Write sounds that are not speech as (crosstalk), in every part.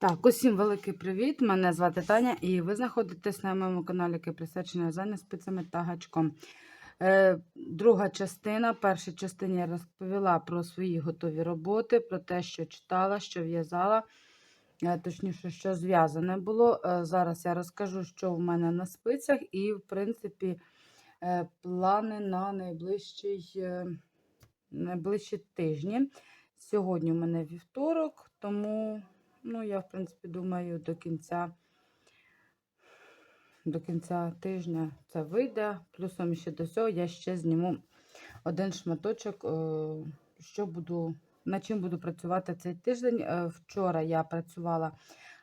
Так, усім великий привіт! Мене звати Таня, і ви знаходитесь на моєму каналі, який присвячений в'язанню спицями та гачком. Е, друга частина. Першій частині я розповіла про свої готові роботи, про те, що читала, що в'язала, е, точніше, що зв'язане було. Е, зараз я розкажу, що в мене на спицях, і, в принципі, е, плани на найближчий, е, найближчі тижні. Сьогодні у мене вівторок, тому. Ну, я, в принципі, думаю, до кінця до кінця тижня це вийде. Плюсом ще до цього я ще зніму один шматочок, е, що буду, над чим буду працювати цей тиждень. Е, Вчора я працювала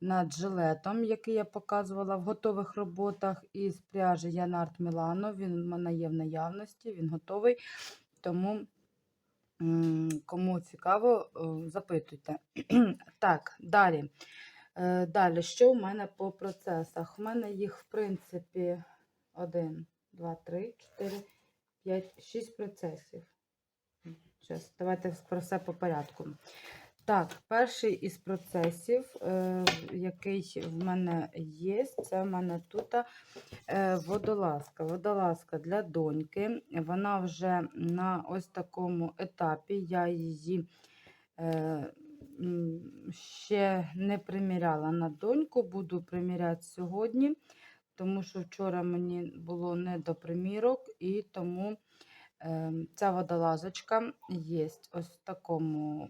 над жилетом, який я показувала в готових роботах із пряжі Янарт Мілано. Він в мене є в наявності, він готовий. Тому. Кому цікаво, е, запитуйте. (clears throat) Так, далі. Е, Далі, що в мене по процесах? У мене їх, в принципі, 1, 2, 3, 4, 5, 6 процесів. Зараз, давайте про все по порядку. Так, перший із процесів, е, який в мене є, це в мене тут е, водолазка. Водолазка для доньки. Вона вже на ось такому етапі. Я її е, ще не приміряла на доньку, буду приміряти сьогодні, тому що вчора мені було не до примірок, і тому ця водолазочка є ось в такому.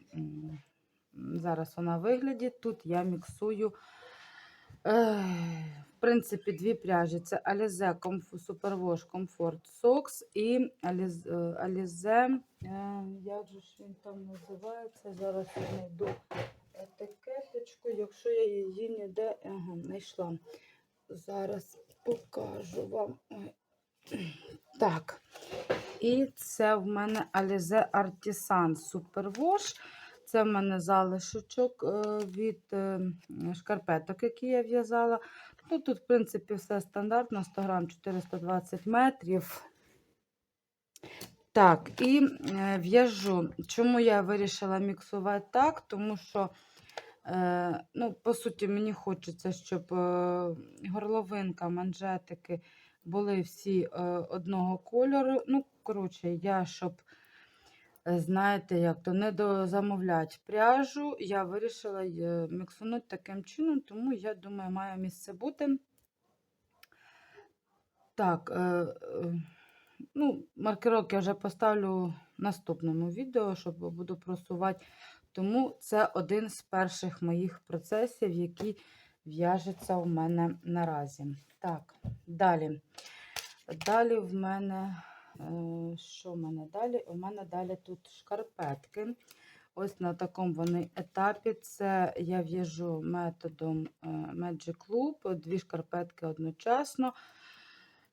Зараз вона вигляді. Тут я міксую, е, в принципі, дві пряжі. Це Alize Superwash Comfort Socks і е, Alize, е, як же ж він там називається? Зараз я знайду етикеточку, якщо я її ніде ага, знайшла. Зараз покажу вам. Так. І це в мене Alize Artisan Superwash. Це в мене залишочок е, від е, шкарпеток, які я в'язала. Ну, Тут, в принципі, все стандартно, 100 грам 420 метрів. Так, і е, в'яжу. Чому я вирішила міксувати так? Тому що, ну, по суті, мені хочеться, щоб горловинка, манжетики були всі одного кольору. Ну, коротше, я, щоб знаєте, як то не дозамовлять пряжу. Я вирішила е, міксунути таким чином, тому я думаю, має місце бути. Так, е, е, ну, маркировки я вже поставлю в наступному відео, щоб буду просувати. Тому це один з перших моїх процесів, який в'яжеться у мене наразі. Так, далі. Далі в мене. Е, Що в мене далі? У мене далі тут шкарпетки. Ось на такому вони етапі. Це я в'яжу методом е, Magic Loop, дві шкарпетки одночасно.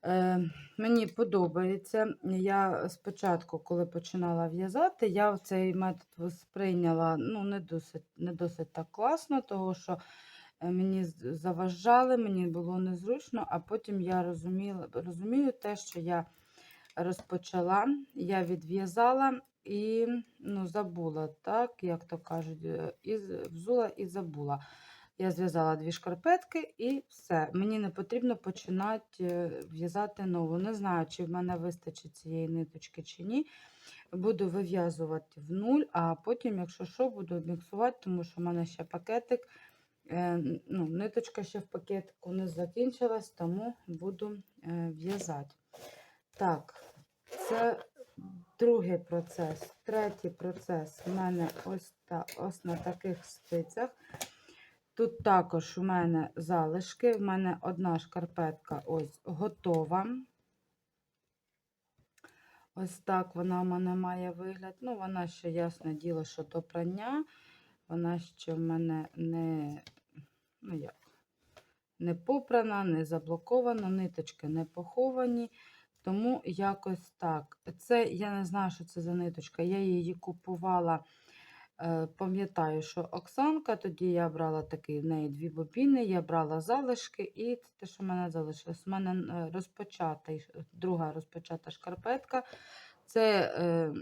Е, Мені подобається. Я спочатку, коли починала в'язати, я цей метод сприйняла ну, не досить не досить так класно, тому що мені заважали, мені було незручно, а потім я розуміла, розумію те, що я розпочала, я відв'язала і ну, забула, так, як то кажуть, е, і взула і забула. Я зв'язала дві шкарпетки і все. Мені не потрібно починати е, в'язати нову. Не знаю, чи в мене вистачить цієї ниточки чи ні. Буду вив'язувати в нуль, а потім, якщо що, буду міксувати, тому що в мене ще пакетик. е, Ну, ниточка ще в пакетику не закінчилась, тому буду в'язати. Так, це другий процес. Третій процес у мене ось, та, ось на таких спицях. Тут також у мене залишки. В мене одна шкарпетка ось готова. Ось так вона в мене має вигляд. Ну, вона ще, ясне діло, що до прання. Вона ще в мене не, ну як, не попрана, не заблокована, ниточки не поховані. Тому якось так. Це я не знаю, що це за ниточка. Я її купувала. е, Пам'ятаю, що Оксанка, тоді я брала такий в неї дві бобіни, я брала залишки, і те, що в мене залишилось. У мене е, розпочата, друга розпочата шкарпетка. Це, е,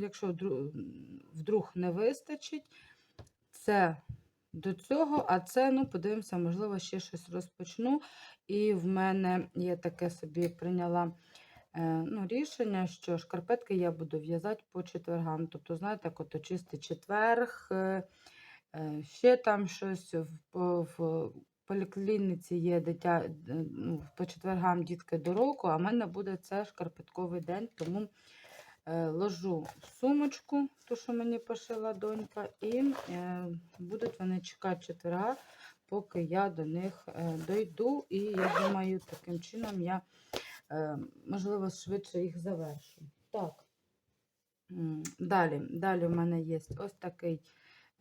якщо вдруг не вистачить, це до цього, а це, ну, подивимося, можливо, ще щось розпочну. І в мене є таке собі прийняла е, ну, рішення, що шкарпетки я буду в'язати по четвергам. Тобто, знаєте, ото чистий четверг, е, е, ще там щось в, в поліклініці є дитя, ну, по четвергам дітки до року, а в мене буде це шкарпетковий день, тому ложу в сумочку, ту, що мені пошила донька, і е, будуть вони чекати четверга, поки я до них е, дойду. І я думаю, таким чином я, е, можливо, швидше їх завершу. Так. Далі, далі в мене є ось такий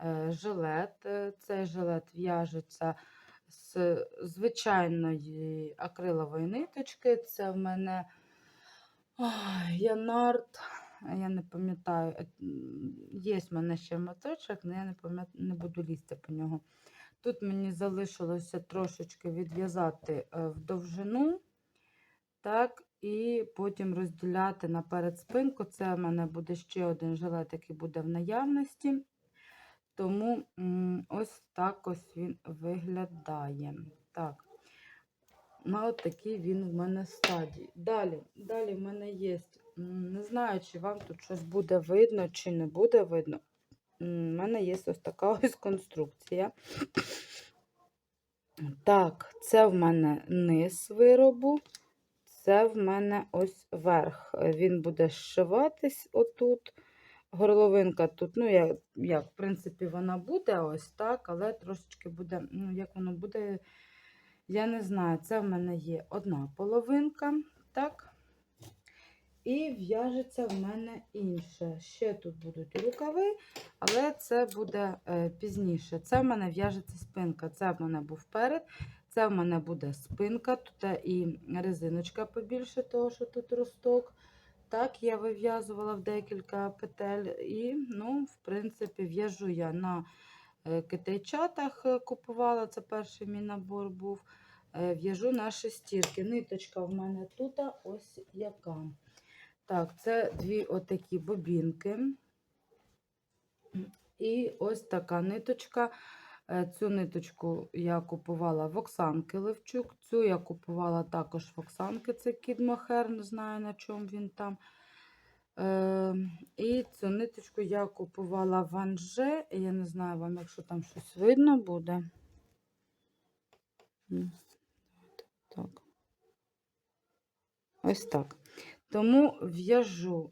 е, жилет. Е, Цей жилет в'яжеться з звичайної акрилової ниточки. Це в мене ой, Янард. Я не пам'ятаю, е, є в мене ще моточок, але я не не буду лізти по нього. Тут мені залишилося трошечки відв'язати е, в довжину. Так, і потім розділяти наперед спинку. Це в мене буде ще один жилет, який буде в наявності. Тому ось так ось він виглядає. Так, на от такій він в мене стадії. Далі, далі в мене є, не знаю, чи вам тут щось буде видно, чи не буде видно. У мене є ось така ось конструкція. Так, це в мене низ виробу. Це в мене ось верх. Він буде зшиватись отут. Горловинка тут, ну, як, як, в принципі, вона буде ось так, але трошечки буде, ну, як воно буде, я не знаю. Це в мене є одна половинка, так. І в'яжеться в мене інше. Ще тут будуть рукави, але це буде е, пізніше. Це в мене в'яжеться спинка. Це в мене був перед. Це в мене буде спинка, тут е, і резиночка побільше, того, що тут росток. Так, я вив'язувала в декілька петель. І, ну, в принципі, в'яжу я на китайчатах, е, купувала, це перший мій набор був. Е, В'яжу на шестірки. Ниточка в мене тут ось яка. Так, це дві отакі бобінки. І ось така ниточка. Е, Цю ниточку я купувала в Оксанки Левчук. Цю я купувала також в Оксанки. Це кіт Мохер, не знаю на чому він там. Е, і цю ниточку я купувала в Анже. Я не знаю вам, якщо там щось видно буде. Так. Ось так. Тому в'яжу,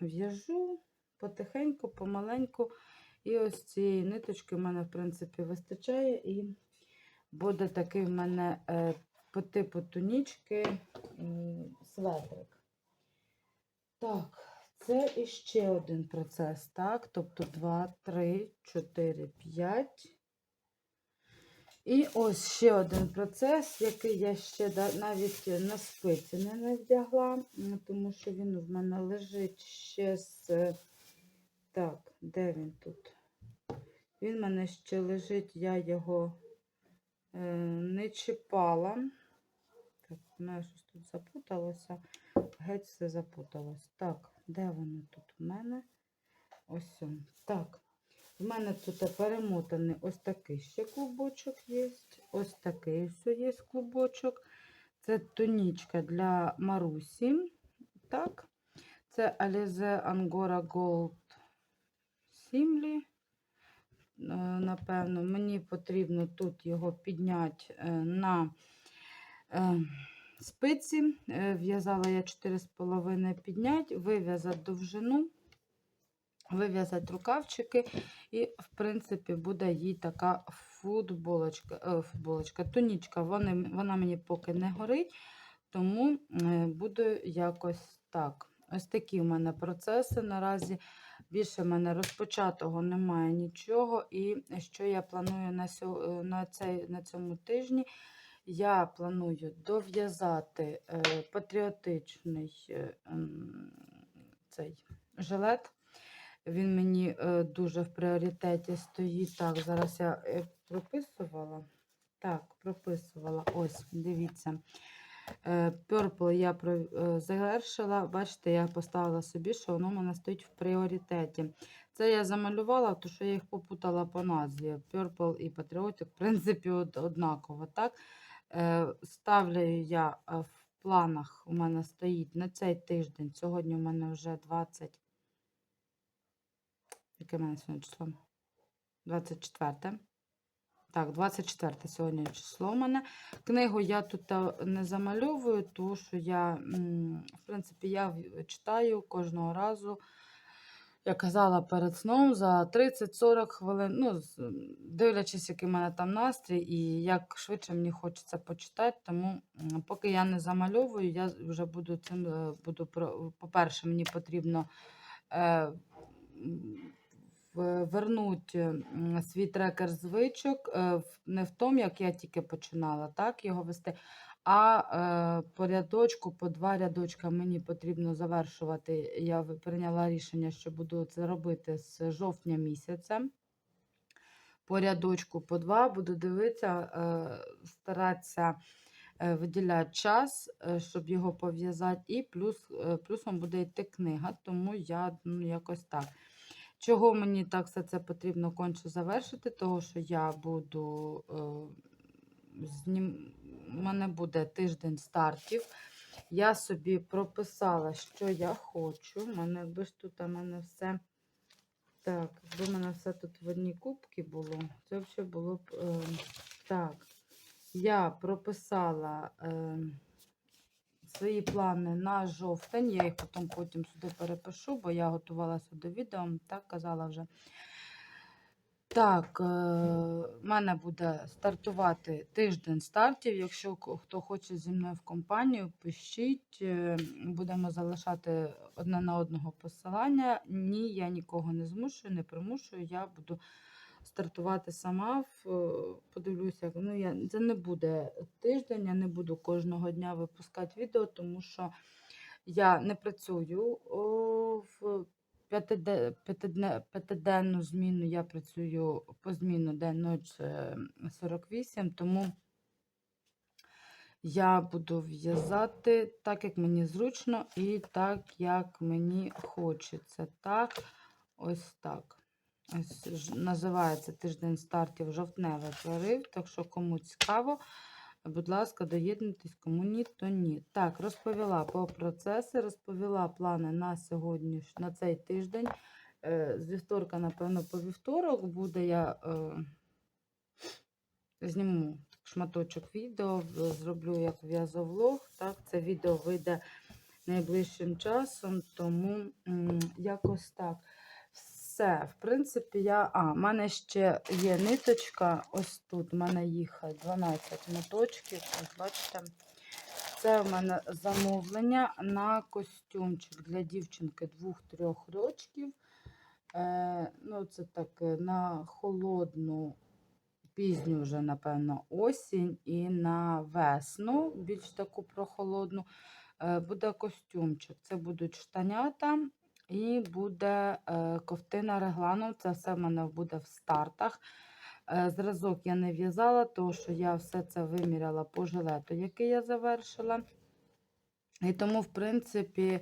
в'яжу потихеньку, помаленьку. І ось цієї ниточки в мене, в принципі, вистачає. І буде такий в мене е, по типу тунічки светрик. Так, це іще один процес, так? Тобто 2, 3, 4, 5. І ось ще один процес, який я ще навіть на спиці не навдягла, м, тому що він в мене лежить ще з. е, Так, де він тут? Він в мене ще лежить, я його е, не чіпала. Так, мене щось тут запуталося. Геть все запуталось. Так, де воно тут у мене? Ось. он. Так. В мене тут перемотаний ось такий ще клубочок є. Ось такий ось є клубочок. Це тонічка для Марусі. Так. Це Alize Angora Gold Simli. Е, Напевно, мені потрібно тут його підняти е, на е, спиці. Е, В'язала я 4,5 підняти, вив'язати довжину вив'язати рукавчики, і, в принципі, буде їй така футболочка, е, футболочка тонічка. Вони, вона мені поки не горить, тому е, буду якось так. Ось такі в мене процеси. Наразі більше в мене розпочатого немає нічого. І що я планую на, сьо, на, цей, на цьому тижні? Я планую дов'язати е, патріотичний е, цей жилет. Він мені е, дуже в пріоритеті стоїть. Так, зараз я прописувала. Так, прописувала. Ось, дивіться. Purple я завершила. Бачите, я поставила собі, що воно в мене стоїть в пріоритеті. Це я замалювала, тому що я їх попутала по назві. Purple і Patriotic, в принципі, однаково. Так? Е, Ставлю я е, в планах, у мене стоїть на цей тиждень. Сьогодні у мене вже 20. Яке в мене сьогодні число? 24. Так, 24 сьогодні число у мене. Книгу я тут не замальовую, тому що я, в принципі, я читаю кожного разу. Я казала перед сном за 30-40 хвилин, ну, з- дивлячись, який в мене там настрій, і як швидше мені хочеться почитати. Тому, поки я не замальовую, я вже буду цим е, буду про- по-перше, мені потрібно е, м, свій трекер звичок е, в- не в тому, як я тільки починала так, його вести, а е, по рядочку, по два рядочка мені потрібно завершувати. Я прийняла рішення, що буду це робити з жовтня місяця. По рядочку, по два буду дивитися, е, старатися е, виділяти час, щоб його пов'язати, і плюс, плюсом буде йти книга, тому я ну, якось так. Чого мені так все це потрібно конче завершити? Того, що я буду е, знім... У мене буде тиждень стартів. Я собі прописала, що я хочу. У мене якби ж тут у мене все. Так, якби в мене все тут в одній кубці було, це взагалі було б. Е, так, я прописала е, свої плани на жовтень. Я їх потім потім сюди перепишу, бо я готувалася до відео, так казала вже. Так, е, в мене буде стартувати тиждень стартів. Якщо хто хоче зі мною в компанію, пишіть. е, Будемо залишати одне на одного посилання. Ні, я нікого не змушую, не примушую. Я буду стартувати сама. е, Подивлюся, ну я це не буде тиждень, я не буду кожного дня випускати відео, тому що я не працюю в п'ятиденну зміну. Я працюю по зміну день-ноч е, 48, тому я буду в'язати так, як мені зручно, і так, як мені хочеться. Так, ось так. Ось називається тиждень стартів жовтневий прорив. Так що, кому цікаво, будь ласка, доєднуйтесь, кому ні, то ні. Так, розповіла по процеси, розповіла плани на сьогодні, на цей тиждень. Е, З вівторка, напевно, по вівторок буде я е, зніму шматочок відео, зроблю як в'язовлог. Так, це відео вийде найближчим часом, тому якось так. Все, в принципі, я. А, в мене ще є ниточка. Ось тут. У мене їх 12 моточків. Ось бачите. Це в мене замовлення на костюмчик для дівчинки 2-3 рочків. Е, ну, це так на холодну, пізню вже, напевно, осінь і на весну, більш таку прохолодну, е, буде костюмчик. Це будуть штанята і буде е, ковтина регланом. Це все в мене буде в стартах. Е, Зразок я не в'язала, тому що я все це виміряла по жилету, який я завершила. І тому, в принципі,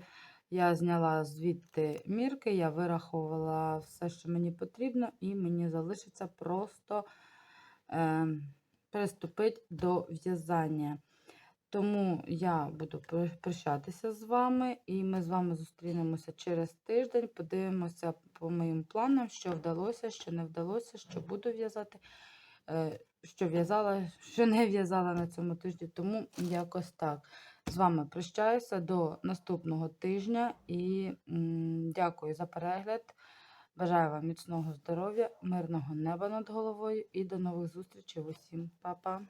я зняла звідти мірки, я вирахувала все, що мені потрібно, і мені залишиться просто е, приступити до в'язання. Тому я буду прощатися з вами, і ми з вами зустрінемося через тиждень. Подивимося по моїм планам, що вдалося, що не вдалося, що буду в'язати, е, що в'язала, (laughs) що не в'язала на цьому тижні. Тому якось так. З вами прощаюся до наступного тижня і дякую за перегляд. Бажаю вам міцного здоров'я, мирного неба над головою і до нових зустрічей усім. Па-па!